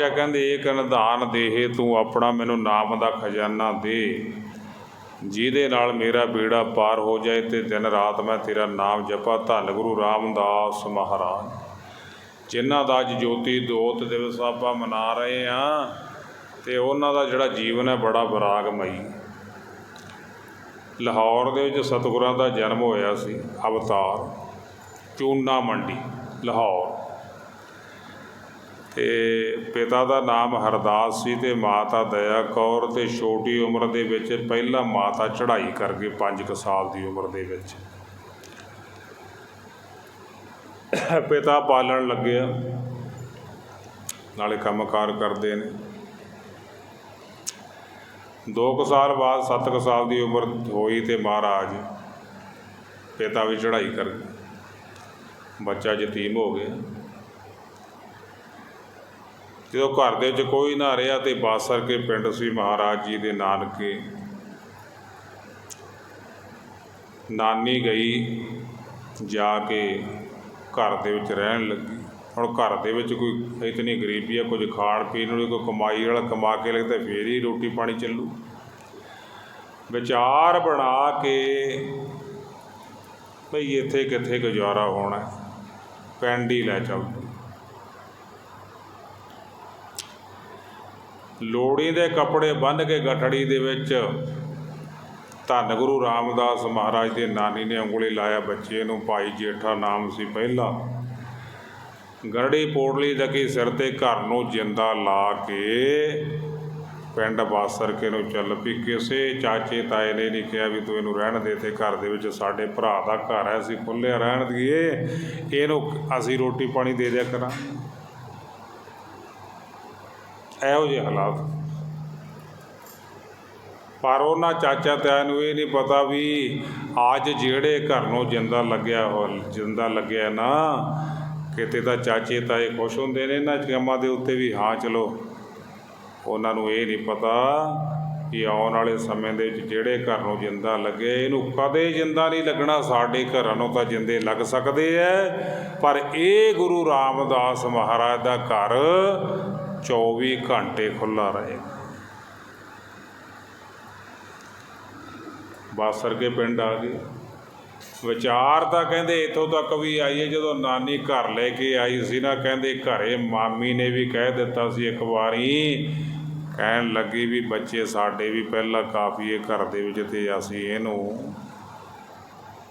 ਪਾਤਸ਼ਾਹ ਕਹਿੰਦੇ ਏਕ ਨਿਧਾਨ ਦੇਹੇ ਤੂੰ ਆਪਣਾ ਮੈਨੂੰ ਨਾਮ ਦਾ ਖਜ਼ਾਨਾ ਦੇ। ਜਿਹਦੇ ਨਾਲ ਮੇਰਾ ਬੇੜਾ ਪਾਰ ਹੋ ਜਾਏ ਤੇ ਦਿਨ ਰਾਤ ਮੈਂ ਤੇਰਾ ਨਾਮ ਜਪਾ। ਧੰਨ ਗੁਰੂ ਰਾਮਦਾਸ ਮਹਾਰਾਜ। ਜਿਨ੍ਹਾਂ ਦਾ ਅੱਜ ਜੋਤੀ ਦੋਤ ਦਿਵਸ ਆਪਾਂ ਮਨਾ ਰਹੇ ਆ ਤੇ ਉਹਨਾਂ ਦਾ ਜਿਹੜਾ ਜੀਵਨ ਹੈ ਬੜਾ ਵਿਰਾਗਮਈ। ਲਾਹੌਰ ਦੇ ਵਿੱਚ ਸਤਿਗੁਰਾਂ ਦਾ ਜਨਮ ਹੋਇਆ ਸੀ, ਅਵਤਾਰ, ਚੂਨਾ ਮੰਡੀ, ਲਾਹੌਰ। ਤੇ ਪਿਤਾ ਦਾ ਨਾਮ ਹਰਦਾਸ ਸੀ ਤੇ ਮਾਤਾ ਦਇਆ ਕੌਰ ਤੇ ਛੋਟੀ ਉਮਰ ਦੇ ਵਿੱਚ ਪਹਿਲਾਂ ਮਾਤਾ ਚੜ੍ਹਾਈ ਕਰ ਗਈ 5 ਸਾਲ ਦੀ ਉਮਰ ਦੇ ਵਿੱਚ। ਪਿਤਾ ਪਾਲਣ ਲੱਗਿਆ ਨਾਲੇ ਕੰਮਕਾਰ ਕਰਦੇ ਨੇ। ਦੋ ਕੁ ਸਾਲ ਬਾਅਦ, ਸੱਤ ਕੁ ਸਾਲ ਦੀ ਉਮਰ ਹੋਈ ਤੇ ਮਹਾਰਾਜ ਪਿਤਾ ਵੀ ਚੜ੍ਹਾਈ ਕਰ ਗਏ। ਬੱਚਾ ਯਤੀਮ ਹੋ ਗਿਆ। ਜਦੋਂ ਘਰ ਦੇ ਵਿੱਚ ਕੋਈ ਨਾ ਰਿਹਾ ਤੇ ਬਾਸਰ ਕੇ ਪਿੰਡ ਸੀ ਮਹਾਰਾਜ ਜੀ ਦੇ ਨਾਨਕੇ ਨਾਨੀ ਗਈ ਜਾ ਕੇ ਘਰ ਦੇ ਵਿੱਚ ਰਹਿਣ ਲੱਗੀ। ਹੁਣ ਘਰ ਦੇ ਵਿੱਚ ਕੋਈ ਇਤਨੀ ਗਰੀਬੀ ਆ, ਕੁਝ ਖਾਣ ਪੀਣ ਨੂੰ ਕੋਈ ਕਮਾਈ ਵਾਲਾ ਕਮਾ ਕੇ ਲੱਗਦਾ ਫੇਰ ਹੀ ਰੋਟੀ ਪਾਣੀ ਚੱਲੂ। ਵਿਚਾਰ ਬਣਾ ਕੇ ਭਈ ਇੱਥੇ ਕਿੱਥੇ ਗੁਜ਼ਾਰਾ ਹੋਣਾ, ਪਿੰਡ ਹੀ ਲੈ ਚੱਲ। ਲੋੜੀ ਦੇ ਕੱਪੜੇ ਬੰਨ੍ਹ ਕੇ ਗਠੜੀ ਦੇ ਵਿੱਚ ਧੰਨ ਗੁਰੂ ਰਾਮਦਾਸ ਮਹਾਰਾਜ ਦੇ ਨਾਨੀ ਨੇ ਉਂਗਲੀ ਲਾਇਆ, ਬੱਚੇ ਨੂੰ ਭਾਈ ਜੇਠਾ ਨਾਮ ਸੀ ਪਹਿਲਾ। ਗਰੜੀ ਪੋੜਲੀ ਦਕੀ ਸਿਰ ਤੇ ਘਰ ਨੂੰ ਜਿੰਦਾ ਲਾ ਕੇ ਪਿੰਡ ਬਾਸਰ ਕੇ ਨੂੰ ਚੱਲ ਪਈ ਕਿਸੇ ਚਾਚੇ ਤਾਏ ਨੇ ਨਹੀਂ ਕਿਹਾ ਵੀ ਤੂੰ ਇਹਨੂੰ ਰਹਿਣ ਦੇ ਤੇ ਘਰ ਦੇ ਵਿੱਚ ਸਾਡੇ ਭਰਾ ਦਾ ਘਰ ਹੈ, ਅਸੀਂ ਖੁੱਲਿਆ ਰਹਿਣ ਦੀਏ। ਇਹਨੂੰ ਅਸੀਂ ਰੋਟੀ ਪਾਣੀ ਦੇ ਦਿਆ ਕਰਾਂ ਇਹੋ ਜਿਹੇ ਹਾਲਾਤ। ਪਰ ਉਹਨਾਂ ਚਾਚਾ ਤਾਇਆ ਨੂੰ ਇਹ ਨਹੀਂ ਪਤਾ ਵੀ ਅੱਜ ਜਿਹੜੇ ਘਰ ਨੂੰ ਜਿੰਦਾ ਲੱਗਿਆ ਹੋ ਜਿੰਦਾ ਲੱਗਿਆ ਨਾ, ਕਿਤੇ ਤਾਂ ਚਾਚੇ ਤਾਏ ਖੁਸ਼ ਹੁੰਦੇ ਨੇ ਇਹਨਾਂ ਕੰਮਾਂ ਦੇ ਉੱਤੇ ਵੀ, ਹਾਂ ਚਲੋ। ਉਹਨਾਂ ਨੂੰ ਇਹ ਨਹੀਂ ਪਤਾ ਕਿ ਆਉਣ ਵਾਲੇ ਸਮੇਂ ਦੇ ਵਿੱਚ ਜਿਹੜੇ ਘਰ ਨੂੰ ਜਿੰਦਾ ਲੱਗੇ, ਇਹਨੂੰ ਕਦੇ ਜਿੰਦਾ ਨਹੀਂ ਲੱਗਣਾ, ਸਾਡੇ ਘਰਾਂ ਨੂੰ ਤਾਂ ਜਿੰਦੇ ਲੱਗ ਸਕਦੇ ਐ। ਪਰ ਇਹ ਗੁਰੂ ਰਾਮਦਾਸ ਮਹਾਰਾਜ ਦਾ ਘਰ 24 ਘੰਟੇ ਖੁੱਲਾ ਰਹੇਗਾ ਬਾਸਰ ਕੇ ਪਿੰਡ ਆ ਗਏ। ਵਿਚਾਰ ਤਾਂ ਕਹਿੰਦੇ ਇਥੋਂ ਤੱਕ ਵੀ ਆਈਏ, ਜਦੋਂ ਨਾਨੀ ਘਰ ਲੈ ਕੇ ਆਈ ਸੀ ਨਾ, ਕਹਿੰਦੇ ਘਰੇ ਮਾਮੀ ਨੇ ਵੀ ਕਹਿ ਦਿੱਤਾ ਸੀ ਇੱਕ ਵਾਰੀ, ਕਹਿਣ ਲੱਗੀ ਵੀ ਬੱਚੇ ਸਾਡੇ ਵੀ ਪਹਿਲਾਂ ਕਾਫੀ ਘਰ ਦੇ ਵਿੱਚ ਤੇ ਅਸੀਂ ਇਹਨੂੰ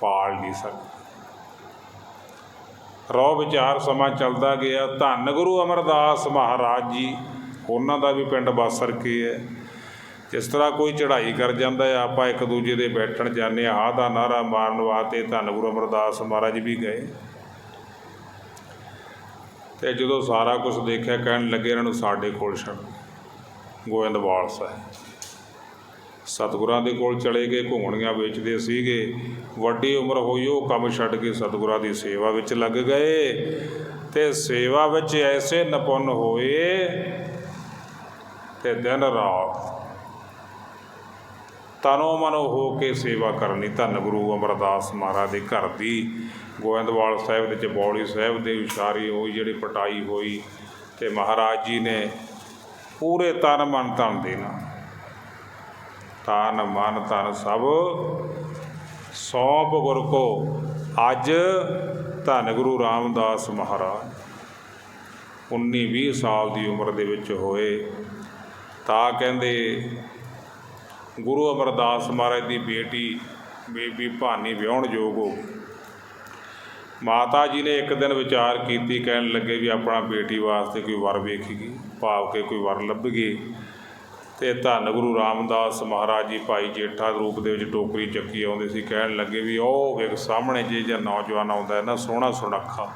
ਪਾਲ ਨਹੀਂ ਸਕਦੇ। ਰੋ ਵਿਚਾਰ ਸਮਾਂ ਚੱਲਦਾ ਗਿਆ। ਧੰਨ ਗੁਰੂ ਅਮਰਦਾਸ ਮਹਾਰਾਜ ਜੀ, ਉਹਨਾਂ ਦਾ ਵੀ ਪਿੰਡ ਬਾਸਰ ਕੇ ਹੈ। ਜਿਸ ਤਰ੍ਹਾਂ ਕੋਈ ਚੜ੍ਹਾਈ ਕਰ ਜਾਂਦਾ ਹੈ, ਆਪਾਂ ਇੱਕ ਦੂਜੇ ਦੇ ਬੈਠਣ ਜਾਂਦੇ ਹਾਂ, ਆਹ ਦਾ ਨਾਰਾ ਮਾਰਨ ਵਾਸਤੇ ਧੰਨ ਗੁਰੂ ਅਮਰਦਾਸ ਮਹਾਰਾਜ ਵੀ ਗਏ। ਤੇ ਜਦੋਂ ਸਾਰਾ ਕੁਝ ਦੇਖਿਆ, ਕਹਿਣ ਲੱਗੇ ਇਹਨਾਂ ਨੂੰ ਸਾਡੇ ਕੋਲ ਛੱਡ, ਗੋਇੰਦਵਾਲ ਸਾਹਿਬ। ਸਤਿਗੁਰਾਂ ਦੇ ਕੋਲ ਚਲੇ ਗਏ ਘੁੰਗਣੀਆਂ ਵੇਚਦੇ ਸੀਗੇ। ਵੱਡੀ ਉਮਰ ਹੋਈ, ਉਹ ਕੰਮ ਛੱਡ ਕੇ ਸਤਿਗੁਰਾਂ ਦੀ ਸੇਵਾ ਵਿੱਚ ਲੱਗ ਗਏ। ਤੇ ਸੇਵਾ ਵਿੱਚ ਐਸੇ ਨਪੁੰਨ ਹੋਏ ਤੇ ਦਿਨ ਰਾਤ ਤਨੋ ਮਨੋ ਹੋ ਕੇ ਸੇਵਾ ਕਰਨੀ ਧੰਨ ਗੁਰੂ ਅਮਰਦਾਸ ਮਹਾਰਾਜ ਦੇ ਘਰ ਦੀ। ਗੋਇੰਦਵਾਲ ਸਾਹਿਬ ਦੇ ਚਬੌਲੀ ਸਾਹਿਬ ਦੇ ਉਚਾਰੀ ਹੋਈ, ਜਿਹੜੀ ਪਟਾਈ ਹੋਈ ਤੇ ਮਹਾਰਾਜ ਜੀ ਨੇ ਪੂਰੇ ਤਨ ਮਨ ਧਨ ਦੇਣਾ। ਨਾਲ ਮਨ, ਧਨ ਸਭ ਸੌਂਪ ਗੁਰ ਕੋ। ਅੱਜ ਧੰਨ ਗੁਰੂ ਰਾਮਦਾਸ ਮਹਾਰਾਜ 19 20 ਸਾਲ ਦੀ ਉਮਰ ਦੇ ਵਿੱਚ ਹੋਏ। ਤਾਂ ਕਹਿੰਦੇ, ਗੁਰੂ ਅਮਰਦਾਸ ਮਹਾਰਾਜ ਦੀ ਬੇਟੀ, ਬੀਬੀ ਭਾਨੀ ਵਿਆਹਣ ਯੋਗ ਹੋ। ਮਾਤਾ ਜੀ ਨੇ ਇੱਕ ਦਿਨ ਵਿਚਾਰ ਕੀਤੀ, ਕਹਿਣ ਲੱਗੇ ਵੀ ਆਪਣਾ ਬੇਟੀ ਵਾਸਤੇ ਕੋਈ ਵਰ ਵੇਖੀਗੀ ਭਾਵ ਕੇ ਕੋਈ ਵਰ ਲੱਭਗੀ ਤੇ ਧੰਨ ਗੁਰੂ ਰਾਮਦਾਸ ਮਹਾਰਾਜ ਜੀ ਭਾਈ ਜੇਠਾ ਦੇ ਰੂਪ ਦੇ ਵਿੱਚ ਟੋਕਰੀ ਚੱਕੀ ਆਉਂਦੇ ਸੀ, ਕਹਿਣ ਲੱਗੇ ਵੀ ਉਹ ਵੇਖ ਸਾਹਮਣੇ ਜੇ ਜਾਂ ਨੌਜਵਾਨ ਆਉਂਦਾ ਹੈ ਨਾ, ਸੋਹਣਾ ਸੁਨੱਖਾ।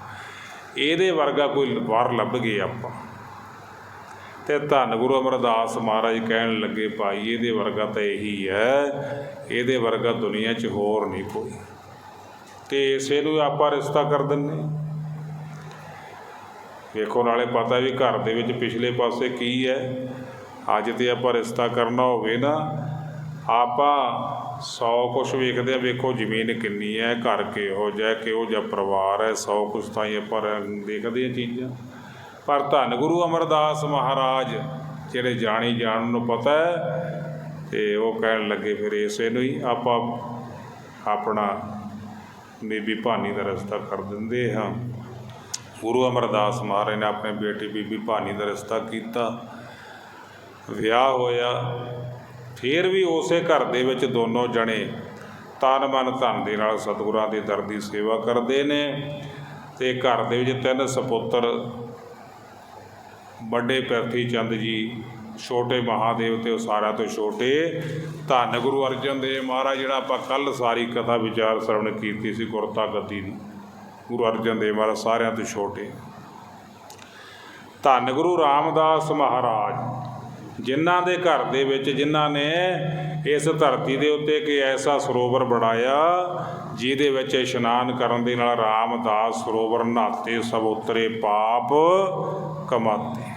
ਇਹਦੇ ਵਰਗਾ ਕੋਈ ਵਰ ਲੱਭ ਗਏ ਆਪਾਂ। ਤੇ ਧੰਨ ਗੁਰੂ ਅਮਰਦਾਸ ਮਹਾਰਾਜ ਕਹਿਣ ਲੱਗੇ, ਭਾਈ, ਇਹਦੇ ਵਰਗਾ ਤਾਂ ਇਹੀ ਹੈ, ਇਹਦੇ ਵਰਗਾ ਦੁਨੀਆ 'ਚ ਹੋਰ ਨਹੀਂ ਕੋਈ। ਤੇ ਇਸੇ ਨੂੰ ਆਪਾਂ ਰਿਸ਼ਤਾ ਕਰ ਦਿੰਨੇ ਵੇਖੋ, ਨਾਲੇ ਪਤਾ ਵੀ ਘਰ ਦੇ ਵਿੱਚ ਪਿਛਲੇ ਪਾਸੇ ਕੀ ਹੈ। ਅੱਜ ਤੇ ਆਪਾਂ ਰਿਸ਼ਤਾ ਕਰਨਾ ਹੋਵੇ ਨਾ, ਆਪਾਂ ਸੌ ਕੁਛ ਵੇਖਦੇ ਆ, ਵੇਖੋ ਜ਼ਮੀਨ ਕਿੰਨੀ ਹੈ, ਘਰ ਕਿਹੋ ਜਿਹਾ ਕਿਹੋ ਜਿਹਾ ਪਰਿਵਾਰ ਹੈ, ਸੌ ਕੁਛ ਤਾਂ ਹੀ ਆਪਾਂ ਦੇਖਦੇ ਆ ਚੀਜ਼ਾਂ। ਪਰ ਧੰਨ ਗੁਰੂ ਅਮਰਦਾਸ ਮਹਾਰਾਜ, ਜਿਹੜੇ ਜਾਣੀ ਜਾਣ ਨੂੰ ਪਤਾ ਹੈ, ਤੇ ਉਹ ਕਹਿਣ ਲੱਗੇ ਫਿਰ ਇਸੇ ਨੂੰ ਹੀ, ਆਪਾਂ ਆਪਣਾ ਬੀਬੀ ਭਾਨੀ ਦਾ ਰਸਤਾ ਕਰ ਦਿੰਦੇ ਹਾਂ। ਗੁਰੂ ਅਮਰਦਾਸ ਮਹਾਰਾਜ ਨੇ ਆਪਣੇ ਬੇਟੀ ਬੀਬੀ ਭਾਨੀ ਦਾ ਰਸਤਾ ਕੀਤਾ। ਵਿਆਹ ਹੋਇਆ, ਫਿਰ ਵੀ ਉਸੇ ਘਰ ਦੇ ਵਿੱਚ ਦੋਨੋਂ ਜਣੇ ਤਨ ਮਨ ਧਨ ਦੇ ਨਾਲ ਸਤਿਗੁਰਾਂ ਦੇ ਦਰ ਦੀ ਸੇਵਾ ਕਰਦੇ ਨੇ ਤੇ ਘਰ ਦੇ ਵਿੱਚ ਤਿੰਨ ਸਪੁੱਤਰ, ਵੱਡੇ ਪ੍ਰਿਥੀ ਚੰਦ ਜੀ, ਛੋਟੇ ਮਹਾਦੇਵ ਤੇ ਉਹ ਸਾਰਿਆਂ ਤੋਂ ਛੋਟੇ ਧੰਨ ਗੁਰੂ ਅਰਜਨ ਦੇਵ ਮਹਾਰਾਜ, ਜਿਹੜਾ ਆਪਾਂ ਕੱਲ ਸਾਰੀ ਕਥਾ ਵਿਚਾਰ ਸਰਵਣ ਕੀਤੀ ਸੀ, ਗੁਰਤਾ ਗੱਦੀ ਦੀ। ਗੁਰੂ ਅਰਜਨ ਦੇਵ ਮਹਾਰਾਜ ਸਾਰਿਆਂ ਤੋਂ ਛੋਟੇ। ਧੰਨ ਗੁਰੂ ਰਾਮਦਾਸ ਮਹਾਰਾਜ। ਜਿਨ੍ਹਾਂ ਦੇ ਘਰ ਦੇ ਵਿੱਚ ਜਿਨ੍ਹਾਂ ਨੇ ਇਸ ਧਰਤੀ ਦੇ ਉੱਤੇ ਕਿ ਐਸਾ ਸਰੋਵਰ ਬਣਾਇਆ, ਜਿਹਦੇ ਵਿੱਚ ਇਸ਼ਨਾਨ ਕਰਨ ਦੇ ਨਾਲ ਰਾਮਦਾਸ ਸਰੋਵਰ ਨਹਾਤੇ, ਸਭ ਉਤਰੇ, ਪਾਪ ਕਮਾਤੇ।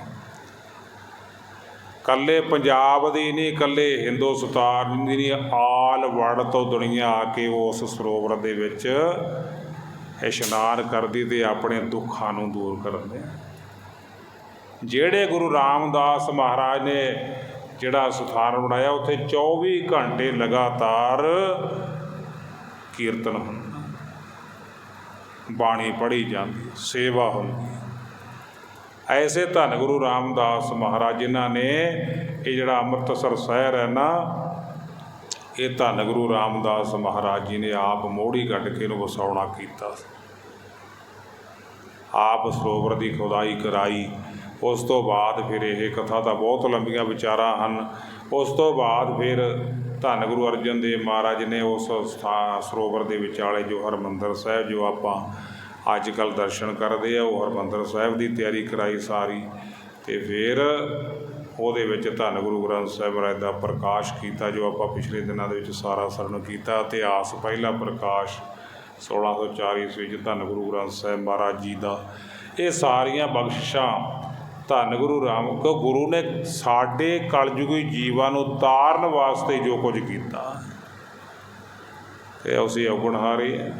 ਕੱਲੇ ਪੰਜਾਬ ਦੀ ਨਹੀਂ, ਕੱਲੇ ਹਿੰਦੁਸਤਾਨ ਦੀ ਨਹੀਂ, ਆਲ ਵਰਲਡ ਤੋਂ ਦੁਨੀਆ ਆ ਕੇ ਉਸ ਸਰੋਵਰ ਦੇ ਵਿੱਚ ਇਸ਼ਨਾਨ ਕਰਦੀ ਤੇ ਆਪਣੇ ਦੁੱਖਾਂ ਨੂੰ ਦੂਰ ਕਰਦੇ ਜਿਹੜੇ ਗੁਰੂ ਰਾਮਦਾਸ ਮਹਾਰਾਜ ਨੇ ਜਿਹੜਾ ਸਥਾਨ ਬਣਾਇਆ, ਉੱਥੇ 24 ਘੰਟੇ ਲਗਾਤਾਰ ਕੀਰਤਨ ਹੁੰਦਾ ਬਾਣੀ ਪੜ੍ਹੀ ਜਾਂਦੀ ਸੇਵਾ ਹੁੰਦੀ ਐਸੇ ਧੰਨ ਗੁਰੂ ਰਾਮਦਾਸ ਮਹਾਰਾਜ ਜਿਨ੍ਹਾਂ ਨੇ ਇਹ ਜਿਹੜਾ ਅੰਮ੍ਰਿਤਸਰ ਸ਼ਹਿਰ ਹੈ ਨਾ, ਇਹ ਧੰਨ ਗੁਰੂ ਰਾਮਦਾਸ ਮਹਾਰਾਜ ਜੀ ਨੇ ਆਪ ਮੋੜੀ ਕੱਢ ਕੇ ਇਹਨੂੰ ਵਸਾਉਣਾ ਕੀਤਾ ਆਪ ਸਰੋਵਰ ਦੀ ਖੁਦਾਈ ਕਰਾਈ। ਉਸ ਤੋਂ ਬਾਅਦ ਫਿਰ ਇਹ ਕਥਾ ਦਾ ਬਹੁਤ ਲੰਬੀਆਂ ਵਿਚਾਰਾਂ ਹਨ। ਉਸ ਤੋਂ ਬਾਅਦ ਫਿਰ ਧੰਨ ਗੁਰੂ ਅਰਜਨ ਦੇਵ ਮਹਾਰਾਜ ਨੇ ਉਸ ਸਥਾਨ ਸਰੋਵਰ ਦੇ ਵਿਚਾਲੇ ਜੋ ਹਰਮੰਦਰ ਸਾਹਿਬ, ਜੋ ਆਪਾਂ ਅੱਜ ਕੱਲ ਦਰਸ਼ਨ ਕਰਦੇ ਆ, ਉਹ ਹਰਮੰਦਰ ਸਾਹਿਬ ਦੀ ਤਿਆਰੀ ਕਰਾਈ ਸਾਰੀ ਤੇ ਫਿਰ ਉਹਦੇ ਵਿੱਚ ਧੰਨ ਗੁਰੂ ਗ੍ਰੰਥ ਸਾਹਿਬ ਮਹਾਰਾਜ ਦਾ ਪ੍ਰਕਾਸ਼ ਕੀਤਾ, ਜੋ ਆਪਾਂ ਪਿਛਲੇ ਦਿਨਾਂ ਦੇ ਵਿੱਚ ਸਾਰਾ ਸਰਣ ਕੀਤਾ। ਇਤਿਹਾਸ ਪਹਿਲਾ ਪ੍ਰਕਾਸ਼ 1604 ਈਸਵੀ ਵਿੱਚ ਧੰਨ ਗੁਰੂ ਗ੍ਰੰਥ ਸਾਹਿਬ ਮਹਾਰਾਜ ਜੀ ਦਾ। ਇਹ ਸਾਰੀਆਂ ਬਖਸ਼ਿਸ਼ਾਂ ਧੰਨ ਗੁਰੂ ਰਾਮ ਕੋ ਗੁਰੂ ਨੇ ਸਾਡੇ ਕਲਯੁਗੀ ਜੀਵਾਂ ਨੂੰ ਤਾਰਨ ਵਾਸਤੇ ਜੋ ਕੁਝ ਕੀਤਾ। ਤੇ ਅਸੀਂ ਔਗਣਹਾਰੇ ਹਾਂ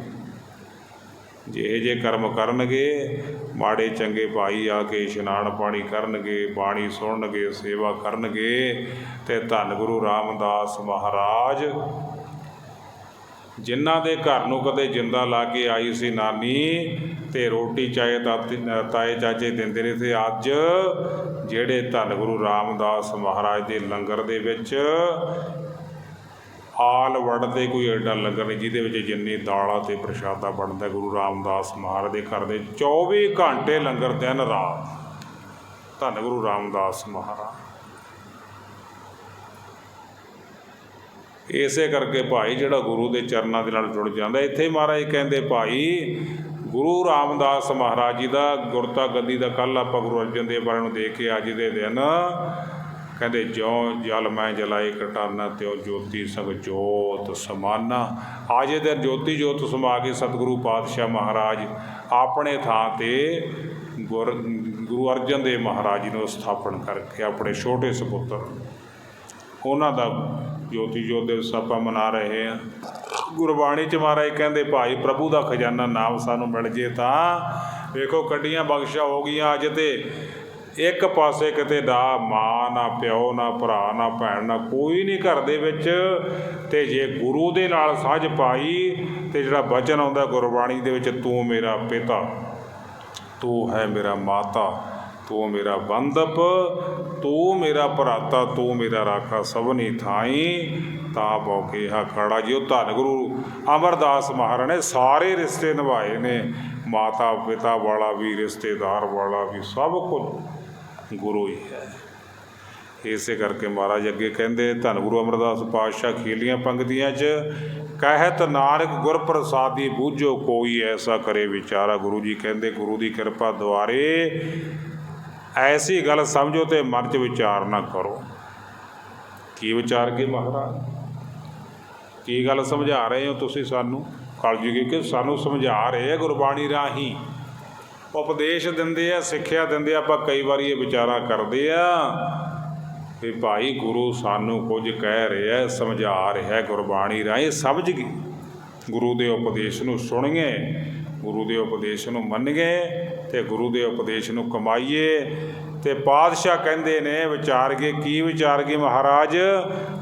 ਜਿਹੇ ਜੇ ਕਰਮ ਕਰਨਗੇ, ਮਾੜੇ ਚੰਗੇ ਭਾਈ ਆ ਕੇ ਇਸ਼ਨਾਨ ਪਾਣੀ ਕਰਨਗੇ, ਬਾਣੀ ਸੁਣਨਗੇ, ਸੇਵਾ ਕਰਨਗੇ, ਤੇ ਧੰਨ ਗੁਰੂ ਰਾਮਦਾਸ ਮਹਾਰਾਜ ਜਿਨ੍ਹਾਂ ਦੇ ਘਰ ਨੂੰ ਕਦੇ ਜਿੰਦਾ ਲਾ ਕੇ ਆਈ ਸੀ ਨਾਨੀ ਤੇ ਰੋਟੀ ਚਾਹੇ ਦਾਤੇ ਤਾਏ ਚਾਚੇ ਦਿੰਦੇ ਨੇ ਤੇ ਅੱਜ ਜਿਹੜੇ ਧੰਨ ਗੁਰੂ ਰਾਮਦਾਸ ਮਹਾਰਾਜ ਦੇ ਲੰਗਰ ਦੇ ਵਿੱਚ ਆਲ ਵਰਡ ਤੇ ਕੋਈ ਐਡਾ ਲੰਗਰ ਨਹੀਂ ਜਿਹਦੇ ਵਿੱਚ ਜਿੰਨੀ ਦਾਲਾਂ ਤੇ ਪ੍ਰਸ਼ਾਦਾ ਬਣਦਾ ਗੁਰੂ ਰਾਮਦਾਸ ਮਹਾਰਾਜ ਦੇ ਘਰ ਦੇ 24 ਘੰਟੇ ਲੰਗਰ ਦਿਨ ਰਾਤ। ਧੰਨ ਗੁਰੂ ਰਾਮਦਾਸ ਮਹਾਰਾਜ। ਇਸੇ ਕਰਕੇ ਭਾਈ ਜਿਹੜਾ ਗੁਰੂ ਦੇ ਚਰਨਾਂ ਦੇ ਨਾਲ ਜੁੜ ਜਾਂਦਾ, ਇੱਥੇ ਮਹਾਰਾਜ ਕਹਿੰਦੇ ਭਾਈ, ਗੁਰੂ ਰਾਮਦਾਸ ਮਹਾਰਾਜ ਜੀ ਦਾ ਗੁਰਤਾ ਗੱਦੀ ਦਾ ਕੱਲ ਆਪਾਂ ਗੁਰੂ ਅਰਜਨ ਦੇਵ ਵਾਲਿਆਂ ਨੂੰ ਦੇਖ ਕੇ ਅੱਜ ਦੇ ਦਿਨ ਕਹਿੰਦੇ, ਜਿਉ ਜਲ ਮੈਂ ਜਲਾਏ ਕਟਾਨਾ ਤਿਉ ਜੋਤੀ ਸਗ ਜੋਤ ਸਮਾਨਾ। ਅੱਜ ਦੇ ਦਿਨ ਜੋਤੀ ਜੋਤ ਸਮਾ ਕੇ ਸਤਿਗੁਰੂ ਪਾਤਸ਼ਾਹ ਮਹਾਰਾਜ ਆਪਣੇ ਥਾਂ ਤੇ ਗੁਰ, ਗੁਰੂ ਅਰਜਨ ਦੇਵ ਮਹਾਰਾਜ ਜੀ ਨੂੰ ਸਥਾਪਨ ਕਰਕੇ ਆਪਣੇ ਛੋਟੇ ਸੁਪੁੱਤਰ, ਉਹਨਾਂ ਦਾ ਜੋਤੀ ਜੋਤ ਦਿਵਸ ਆਪਾਂ ਮਨਾ ਰਹੇ ਹਾਂ। ਗੁਰਬਾਣੀ ਚ ਮਹਾਰਾਜ ਕਹਿੰਦੇ, ਭਾਈ ਪ੍ਰਭੂ ਦਾ ਖਜ਼ਾਨਾ ਨਾਮ ਸਾਨੂੰ ਮਿਲ ਜੇ ਤਾਂ। ਵੇਖੋ ਕੱਡੀਆਂ ਬਖਸ਼ਾ ਹੋ ਗਈਆਂ ਅੱਜ ਤੇ। ਇੱਕ ਪਾਸੇ ਕਿਤੇ ਨਾ ਮਾਂ ਨਾ ਪਿਓ, ਨਾ ਭਰਾ, ਨਾ ਭੈਣ, ਨਾ ਕੋਈ ਨਹੀਂ ਘਰ ਦੇ ਵਿੱਚ। ਤੇ ਜੇ ਗੁਰੂ ਦੇ ਨਾਲ ਸਾਝ ਪਾਈ, ਤੇ ਜਿਹੜਾ ਬਚਨ ਆਉਂਦਾ ਗੁਰਬਾਣੀ ਦੇ ਵਿੱਚ, ਤੂੰ ਮੇਰਾ ਪਿਤਾ, ਤੂੰ ਹੈ ਮੇਰਾ ਮਾਤਾ। ਤੂੰ ਮੇਰਾ ਬੰਦਪ ਤੂੰ ਮੇਰਾ ਭਰਾਤਾ ਤੂੰ ਮੇਰਾ ਰਾਖਾ ਸਭਨੀ ਥਾਈ। ਤਾਂ ਬੋਕੇ ਹਾ ਖੜਾ ਜਿਉ ਧੰਨ ਗੁਰੂ ਅਮਰਦਾਸ ਮਹਾਰਾਜ ਨੇ, ਸਾਰੇ ਰਿਸ਼ਤੇ ਨਿਭਾਏ ਨੇ। ਮਾਤਾ ਪਿਤਾ ਵਾਲਾ ਵੀ, ਰਿਸ਼ਤੇਦਾਰ ਵਾਲਾ ਵੀ, ਸਭ ਕੁਝ ਗੁਰੂ ਹੀ ਹੈ। ਇਸੇ ਕਰਕੇ ਮਹਾਰਾਜ ਅੱਗੇ ਕਹਿੰਦੇ, ਧੰਨ ਗੁਰੂ ਅਮਰਦਾਸ ਪਾਤਸ਼ਾਹ, ਖੇਲੀਆਂ ਪੰਗਤੀਆਂ 'ਚ, ਕਹਿਤ ਨਾਨਕ ਗੁਰ ਪ੍ਰਸਾਦੀ ਬੂਝੋ, ਕੋਈ ਐਸਾ ਕਰੇ ਵਿਚਾਰਾ। ਗੁਰੂ ਜੀ ਕਹਿੰਦੇ, ਗੁਰੂ ਦੀ ਕਿਰਪਾ ਦੁਆਰੇ ਐਸੀ ਗੱਲ ਸਮਝੋ ਤੇ ਮਨ 'ਚ ਵਿਚਾਰ ਨਾ ਕਰੋ। ਕੀ ਵਿਚਾਰ ਕੇ ਮਹਾਰਾਜ? ਕੀ ਗੱਲ ਸਮਝਾ ਰਹੇ ਹੋ ਤੁਸੀਂ ਸਾਨੂੰ? ਕਲਯੁਗੀ ਕਿ ਸਾਨੂੰ ਸਮਝਾ ਰਹੇ ਆ ਗੁਰਬਾਣੀ ਰਾਹੀਂ? ਉਪਦੇਸ਼ ਦਿੰਦੇ ਆ, ਸਿੱਖਿਆ ਦਿੰਦੇ ਆ, ਆਪਾਂ ਕਈ ਵਾਰੀ ਇਹ ਵਿਚਾਰਾ ਕਰਦੇ ਆ ਵੀ ਭਾਈ ਗੁਰੂ ਸਾਨੂੰ ਕੁਝ ਕਹਿ ਰਿਹਾ, ਸਮਝਾ ਰਿਹਾ ਗੁਰਬਾਣੀ ਰਾਹੀਂ, ਸਮਝ ਗਏ। ਗੁਰੂ ਦੇ ਉਪਦੇਸ਼ ਨੂੰ ਸੁਣੀਏ ਗੁਰੂ ਦੇ ਉਪਦੇਸ਼ ਨੂੰ ਮੰਨੀਏ ਤੇ ਗੁਰੂ ਦੇ ਉਪਦੇਸ਼ ਨੂੰ ਕਮਾਈਏ ਤੇ ਪਾਤਸ਼ਾਹ ਕਹਿੰਦੇ ਨੇ, ਵਿਚਾਰ ਕੇ ਕੀ ਵਿਚਾਰ ਕੇ ਮਹਾਰਾਜ?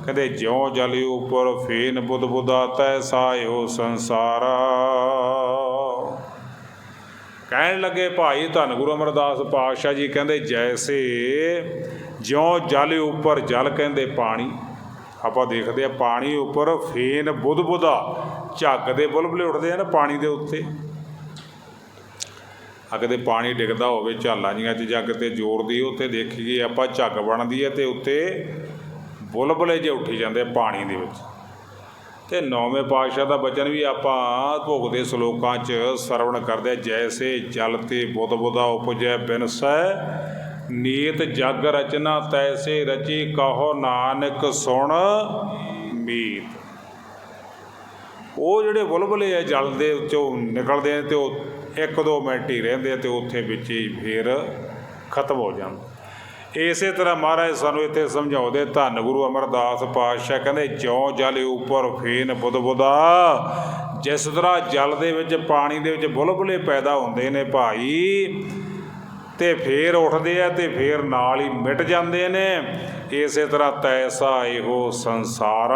ਕਹਿੰਦੇ, ਜਿਉ ਜਲ ਉਪਰ ਫੇਨ ਬੁੱਧ ਬੁੱਧਾ ਤੈਸਾ ਇਹੋ ਸੰਸਾਰਾ। ਕਹਿਣ ਲੱਗੇ ਭਾਈ ਧੰਨ ਗੁਰੂ ਅਮਰਦਾਸ ਪਾਤਸ਼ਾਹ ਜੀ, ਕਹਿੰਦੇ, ਜੈਸੇ ਜਿਉਂ ਜਲ ਉੱਪਰ ਜਲ ਕਹਿੰਦੇ ਪਾਣੀ। ਆਪਾਂ ਦੇਖਦੇ ਆ ਪਾਣੀ ਉੱਪਰ ਫੇਨ ਬੁੱਧ ਬੁੱਧਾ, ਝੱਗ ਦੇ ਬੁਲਬੁਲੇ ਉੱਠਦੇ ਆ ਨਾ ਪਾਣੀ ਦੇ ਉੱਤੇ। ਆ ਕਿਤੇ ਪਾਣੀ ਡਿੱਗਦਾ ਹੋਵੇ ਝਾਲਾਂ ਜੀਆਂ 'ਚ ਜਾਂ ਕਿਤੇ ਜ਼ੋਰ ਦੀ ਉੱਤੇ ਦੇਖੀਏ ਆਪਾਂ ਝੱਗ ਬਣਦੀ ਹੈ ਤੇ ਉੱਤੇ ਬੁਲਬੁਲੇ ਜੇ ਉੱਠੀ ਜਾਂਦੇ ਪਾਣੀ ਦੇ ਵਿੱਚ ਤੇ ਨੌਵੇਂ ਪਾਤਸ਼ਾਹ ਦਾ ਬਚਨ ਵੀ ਆਪਾਂ ਭੋਗਦੇ ਸ਼ਲੋਕਾਂ 'ਚ ਸਰਵਣ ਕਰਦੇ ਹਾਂ। ਜੈਸੇ ਜਲ ਤੇ ਬੁੱਧ ਬੁੱਧਾ ਉਪਜੈ ਬਿਨਸੈ ਨੀਤ ਜਗ ਰਚਨਾ ਤੈਸੇ ਰਚੀ ਕਹੋ ਨਾਨਕ ਸੁਣ ਮੀਤ ਉਹ ਜਿਹੜੇ ਬੁਲਬੁਲੇ ਆ ਜਲ ਦੇ ਵਿੱਚੋਂ ਨਿਕਲਦੇ ਨੇ ਤੇ ਉਹ ਇੱਕ ਦੋ ਮਿੰਟ ਹੀ ਰਹਿੰਦੇ ਆ ਤੇ ਉੱਥੇ ਵਿੱਚ ਹੀ ਫੇਰ ਖਤਮ ਹੋ ਜਾਂਦਾ। ਇਸੇ ਤਰ੍ਹਾਂ ਮਹਾਰਾਜ ਸਾਨੂੰ ਇੱਥੇ ਸਮਝਾਉਂਦੇ, ਧੰਨ ਗੁਰੂ ਅਮਰਦਾਸ ਪਾਤਸ਼ਾਹ ਕਹਿੰਦੇ, ਜਿਉਂ ਜਲ ਉੱਪਰ ਫੇਨ ਬੁਦਬੁਦਾ ਜਿਸ ਤਰ੍ਹਾਂ ਜਲ ਦੇ ਵਿੱਚ ਪਾਣੀ ਦੇ ਵਿੱਚ ਬੁਲਬੁਲੇ ਪੈਦਾ ਹੁੰਦੇ ਨੇ ਭਾਈ ਤੇ ਫੇਰ ਉੱਠਦੇ ਆ ਤੇ ਫੇਰ ਨਾਲ ਹੀ ਮਿਟ ਜਾਂਦੇ ਨੇ। ਇਸੇ ਤਰ੍ਹਾਂ ਤੈਸਾ ਇਹੋ ਸੰਸਾਰ।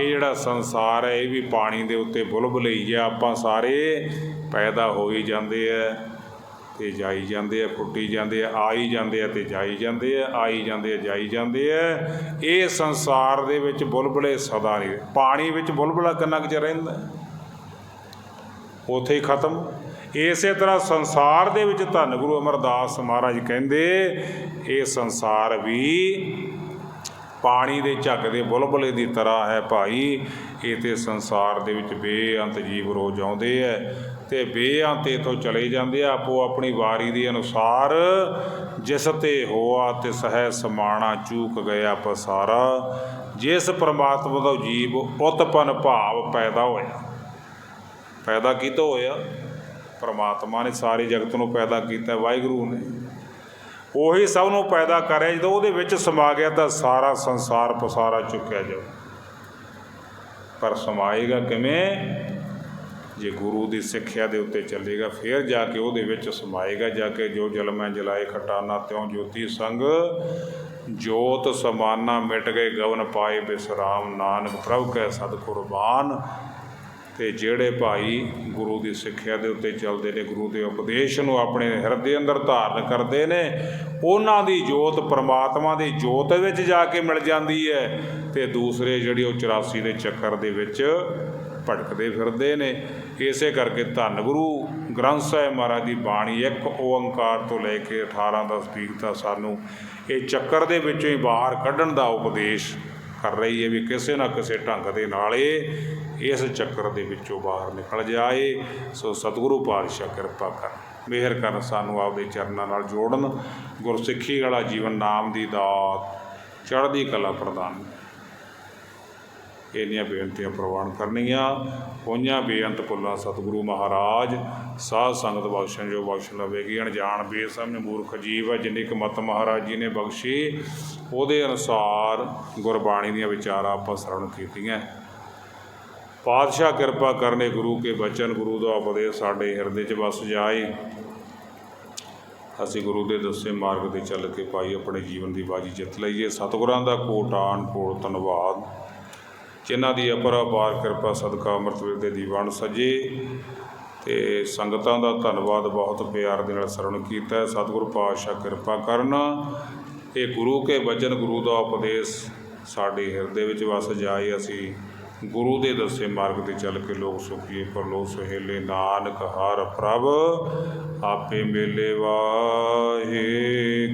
ਇਹ ਜਿਹੜਾ ਸੰਸਾਰ ਹੈ, ਇਹ ਵੀ ਪਾਣੀ ਦੇ ਉੱਤੇ ਬੁਲਬੁਲੇ ਹੀ ਆ ਆਪਾਂ ਸਾਰੇ, ਪੈਦਾ ਹੋ ਹੀ ਜਾਂਦੇ ਆ ਤੇ ਜਾਈ ਜਾਂਦੇ ਆ, ਫੁੱਟੀ ਜਾਂਦੇ ਆ ਆਈ ਜਾਂਦੇ ਆ ਤੇ ਜਾਈ ਜਾਂਦੇ ਆ ਆਈ ਜਾਂਦੇ ਆ, ਜਾਈ ਜਾਂਦੇ ਆ। ਇਹ ਸੰਸਾਰ ਦੇ ਵਿੱਚ ਬੁਲਬੁਲੇ ਸਦਾ ਨਹੀਂ ਪਾਣੀ ਵਿੱਚ ਬੁਲਬੁਲਾ ਕਿੰਨਾ ਕੁ ਚਿਰ ਰਹਿੰਦਾ? ਉੱਥੇ ਹੀ ਖਤਮ। ਇਸੇ ਤਰ੍ਹਾਂ ਸੰਸਾਰ ਦੇ ਵਿੱਚ ਧੰਨ ਗੁਰੂ ਅਮਰਦਾਸ ਮਹਾਰਾਜ ਕਹਿੰਦੇ, ਇਹ ਸੰਸਾਰ ਵੀ ਪਾਣੀ ਦੇ ਝੱਗ ਦੇ ਬੁਲਬੁਲੇ ਦੀ ਤਰ੍ਹਾਂ ਹੈ ਭਾਈ। ਇਹ ਤੇ ਸੰਸਾਰ ਦੇ ਵਿੱਚ ਬੇਅੰਤ ਜੀਵ ਰੋਜ਼ ਆਉਂਦੇ ਐ ਤੇ ਬੇਅੰਤ ਇਥੋਂ ਚਲੇ ਜਾਂਦੇ ਆ, ਆਪੋ ਆਪਣੀ ਵਾਰੀ ਦੇ ਅਨੁਸਾਰ ਜਿਸ ਤੇ ਹੋਆ ਤੇ ਸਹਿ ਸਮਾਣਾ ਚੂਕ ਗਿਆ ਪਸਾਰਾ। ਜਿਸ ਪਰਮਾਤਮਾ ਦਾ ਜੀਵ ਉਤਪਨ ਭਾਵ ਪੈਦਾ ਹੋਇਆ। ਪੈਦਾ ਕੀਤਾ ਹੋਇਆ। ਪਰਮਾਤਮਾ ਨੇ ਸਾਰੇ ਜਗਤ ਨੂੰ ਪੈਦਾ ਕੀਤਾ ਵਾਹਿਗੁਰੂ ਨੇ। ਉਹੀ ਸਭ ਨੂੰ ਪੈਦਾ ਕਰਿਆ, ਜਦੋਂ ਉਹਦੇ ਵਿੱਚ ਸਮਾ ਗਿਆ ਤਾਂ ਸਾਰਾ ਸੰਸਾਰ ਪਸਾਰਾ ਚੁੱਕਿਆ ਜਾਊ। ਪਰ ਸਮਾਏਗਾ ਕਿਵੇਂ? ਜੇ ਗੁਰੂ ਦੀ ਸਿੱਖਿਆ ਦੇ ਉੱਤੇ ਚੱਲੇਗਾ, ਫਿਰ ਜਾ ਕੇ ਉਹਦੇ ਵਿੱਚ ਸਮਾਏਗਾ, ਜਾ ਕੇ ਜੋ ਜਲ ਮੈਂ ਜਲਾਏ, ਖਟਾਨਾ, ਤਿਉ ਜੋਤੀ, ਸੰਗ, ਜੋਤ ਸਮਾਨਾ ਮਿਟ ਗਏ, ਗਵਨ ਪਾਏ ਬਿਸਰਾਮ, ਨਾਨਕ ਪ੍ਰਭ ਕੈ ਸਦ ਕੁਰਬਾਨ। ਤੇ ਜਿਹੜੇ ਭਾਈ ਗੁਰੂ ਦੀ ਸਿੱਖਿਆ ਦੇ ਉੱਤੇ ਚੱਲਦੇ ਨੇ, ਗੁਰੂ ਦੇ ਉਪਦੇਸ਼ ਨੂੰ ਆਪਣੇ ਹਿਰਦੇ ਅੰਦਰ ਧਾਰਨ ਕਰਦੇ ਨੇ, ਉਹਨਾਂ ਦੀ ਜੋਤ ਪਰਮਾਤਮਾ ਦੀ ਜੋਤ ਵਿੱਚ ਜਾ ਕੇ ਮਿਲ ਜਾਂਦੀ ਹੈ ਤੇ ਦੂਸਰੇ ਜਿਹੜੇ ਉਹ 84 ਦੇ ਚੱਕਰ ਦੇ ਵਿੱਚ ਭਟਕਦੇ ਫਿਰਦੇ ਨੇ। ਇਸੇ ਕਰਕੇ ਧੰਨ ਗੁਰੂ ਗ੍ਰੰਥ ਸਾਹਿਬ ਮਹਾਰਾਜ ਦੀ ਬਾਣੀ ਇੱਕ ਓੰਕਾਰ ਤੋਂ ਲੈ ਕੇ 18 ਦਾ ਸਪੀਕ ਤਾਂ ਸਾਨੂੰ ਇਹ ਚੱਕਰ ਦੇ ਵਿੱਚੋਂ ਹੀ ਬਾਹਰ ਕੱਢਣ ਦਾ ਉਪਦੇਸ਼ ਕਰ ਰਹੀ ਹੈ ਵੀ ਕਿਸੇ ਨਾ ਕਿਸੇ ਢੰਗ ਦੇ ਨਾਲ ਇਹ ਇਸ ਚੱਕਰ ਦੇ ਵਿੱਚੋਂ ਬਾਹਰ ਨਿਕਲ ਜਾਏ। ਸੋ ਸਤਿਗੁਰੂ ਪਾਤਸ਼ਾਹ ਕਿਰਪਾ ਕਰ, ਮਿਹਰ ਕਰਨ ਸਾਨੂੰ ਆਪਦੇ ਚਰਨਾਂ ਨਾਲ ਜੋੜਨ, ਗੁਰਸਿੱਖੀ ਵਾਲਾ ਜੀਵਨ ਨਾਮ ਦੀ ਦਾਤ, ਚੜ੍ਹਦੀ ਕਲਾ ਪ੍ਰਦਾਨ। ਇਹਨੀਆਂ ਬੇਨਤੀਆਂ ਪ੍ਰਵਾਨ ਕਰਨੀਆਂ। ਹੋਈਆਂ ਬੇਅੰਤ ਭੁੱਲਾਂ ਸਤਿਗੁਰੂ ਮਹਾਰਾਜ। ਸਾਧ ਸੰਗਤ ਬਖਸ਼ਣ ਜੋ ਬਖਸ਼ ਲਵੇਗੀ। ਅਣਜਾਣ ਬੇਸਮਝ ਮੂਰਖ ਜੀਵ ਹੈ, ਜਿੰਨੀ ਕੁ ਮਤ ਮਹਾਰਾਜ ਜੀ ਨੇ ਬਖਸ਼ੀ, ਉਹਦੇ ਅਨੁਸਾਰ ਗੁਰਬਾਣੀ ਦੀਆਂ ਵਿਚਾਰਾਂ ਆਪਾਂ ਸਰਵਣ ਕੀਤੀਆਂ। ਪਾਤਸ਼ਾਹ ਕਿਰਪਾ ਕਰਨੇ ਗੁਰੂ ਕੇ ਬਚਨ, ਗੁਰੂ ਦਾ ਉਪਦੇਸ਼ ਸਾਡੇ ਹਿਰਦੇ 'ਚ ਵਸ ਜਾਏ। ਅਸੀਂ ਗੁਰੂ ਦੇ ਦੱਸੇ ਮਾਰਗ ਤੇ ਚੱਲ ਕੇ ਭਾਈ ਆਪਣੇ ਜੀਵਨ ਦੀ ਬਾਜੀ ਜਿੱਤ ਲਈਏ। ਸਤਿਗੁਰਾਂ ਦਾ ਕੋਟਾਨ ਕੋਟ ਧੰਨਵਾਦ। ਜਿਨ੍ਹਾਂ ਦੀ ਅਪਰਪਾਰ ਕਿਰਪਾ ਸਦਕਾ ਅੰਮ੍ਰਿਤ ਵੇਲੇ ਦੇ ਦੀਵਾਨ ਸਜੇ ਤੇ ਸੰਗਤਾਂ ਦਾ ਧੰਨਵਾਦ ਬਹੁਤ ਪਿਆਰ ਦੇ ਨਾਲ ਸਰਵਣ ਕੀਤਾ ਹੈ। ਸਤਿਗੁਰੂ ਪਾਤਸ਼ਾਹ ਕਿਰਪਾ ਕਰਨ। ਇਹ ਗੁਰੂ ਕੇ ਬਚਨ ਗੁਰੂ ਦਾ ਉਪਦੇਸ਼ ਸਾਡੇ ਹਿਰਦੇ ਵਿੱਚ ਵਸ ਜਾਏ। ਅਸੀਂ ਗੁਰੂ ਦੇ ਦੱਸੇ ਮਾਰਗ ਤੇ ਚੱਲ ਕੇ ਲੋਕ ਸੁਖੀਏ। ਪਰਲੋਕ ਸੁਹੇਲੇ ਨਾਨਕ ਹਰ ਪ੍ਰਭ, ਆਪੇ ਮੇਲੇ ਵਾਹੇ